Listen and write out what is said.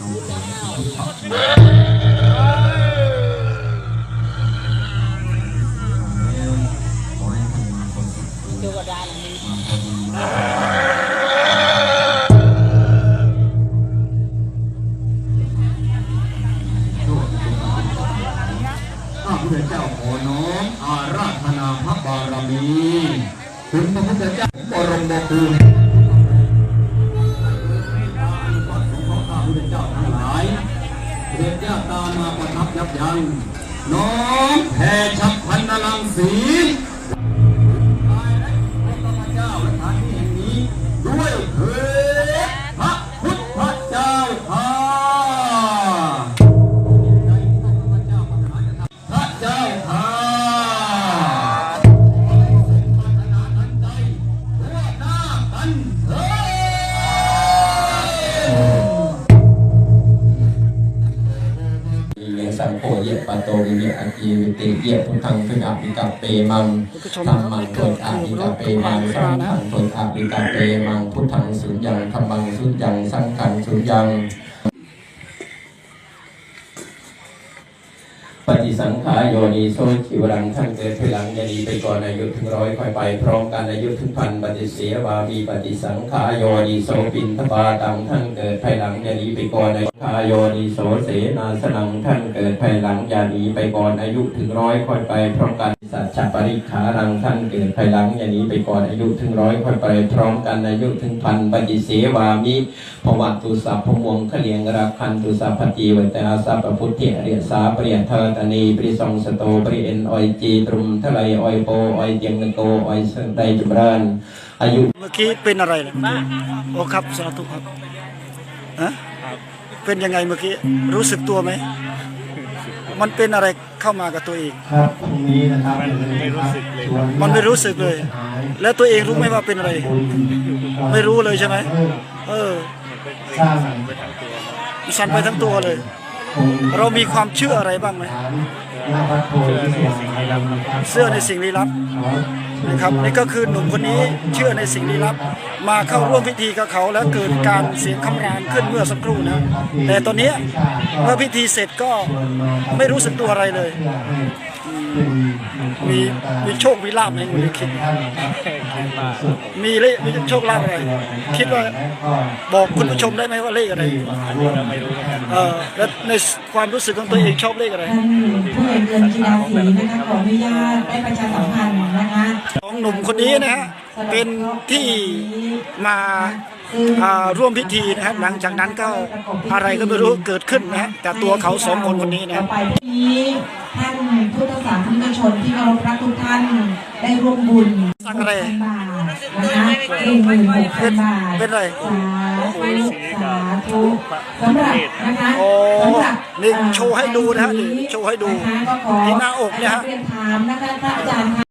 อให้านมีความสุขเทวดาหลังนี้ความพอดีมาข้าพุทธเจ้าขอน้อมอาราธนาพระบารมีคุณพระพุทธเจ้าบรมคุณ ตามาประทับยับยั้งน้อมแผ่ฉับพันนลังสี สังโฆเยปะโตวิเยอกีวิติเยพุทธังพึงอภิกัปเปมังธรรมังโทธอภิกัปเปมังสังฆังโทธอภิกัปเปมังพุทธังสุญญังธรรมังสุญญังสังฆังสุญญัง ปฏิสังขารโยนิโสชิวรังท่านเกิดภายหลังอยาดีไปก่อนอายุถึงร้อยค่อยไป พร้อมกันอายุถึงพันปฏิเสียวามีปฏิสังขารโยนิโสปินทบาตังท่านเกิดภายหลังอยาดีไปก่อนอายุขายโยนิโสเสนาสนังท่านเกิดภายหลังอยาดีไปก่อนอายุถึงร้อยค่อยไปพร้อมกันสัจจปริขารังท่านเกิดภายหลังอยาดีไปก่อนอายุถึงร้อยค่อยไป พร้อมกันอายุถึงพันปฏิเสวามิพวัตุสัพพมวงขเลียงรักันตุสัพพจีวัตนาสัพพพุทธิอริยสาเปรียเธอตนีปริสงสโตปริเอ็นออยจีตรุมทะเลออยโปออยเตียงนโกออยเสไดจุมรานอายุเมื่อกี้เป็นอะไรล่ะโอ้ครับสาธุครับฮะเป็นยังไงเมื่อกี้รู้สึกตัวไหมมันเป็นอะไรเข้ามากับตัวเองครับพรุ่งนี้นะครับมันไม่รู้สึกเลยมันไม่รู้สึกเลย แล้วตัวเองรู้ไหมว่าเป็นอะไร ไม่รู้เลยใช่ไหมเออสร้งสั่นไปทั้งตัวเลย เรามีความเชื่ออะไรบ้างไหมฐานหน้าวัดโพธิสว่างอารมณ์นะครับเชื่อในสิ่งลี้ลับนะครับนี่ก็คือหนุ่มคนนี้เชื่อในสิ่งลี้ลับ มาเข้าร่วมพิธีกับเขาแล้วเกิดการเสียงคำรามขึ้นเมื่อสักครู่นะแต่ตอนนี้เมื่อพิธีเสร็จก็ไม่รู้สึกตัวอะไรเลย มีมีโชคมีลาบไหมคุณลิคิดมีเลขมีโชคลาภอะไรคิดว่าบอกคุณผู้ชมได้ไหมว่าเลขอะไรเออแล้วในความรู้สึกของตัวเองชอบเลขอะไรท่านผู้ใหญ่เรือนกีฬาศรีนะคะขออนุญาตได้ประชาสัมพันธ์นะคะสองหนุ่มคนนี้นะฮะเป็นที่มา ร่วมพิธีนะครับหลังจากนั้นก็อะไรก็ไม่รู้เกิดขึ้นนะฮะแต่ตัวเขาสองคนคนนี้นะคต่รัอบไปนี้ท่านพุทธศาสนิกชนที่เคารพรักทุกท่านได้ร่วมบุญสักอะไรบาทนะคะหนึ่งหมื่นหกพันบาทเป็นอะไรสาธุสาธุสำหรับนะคะโอ้สำหรับนี่โชว์ให้ดูนะฮะนี่โชว์ให้ดูนะคะก็ขอที่หน้าอกเนี่ยฮะเรียนถามนะคะพระอาจารย์คะ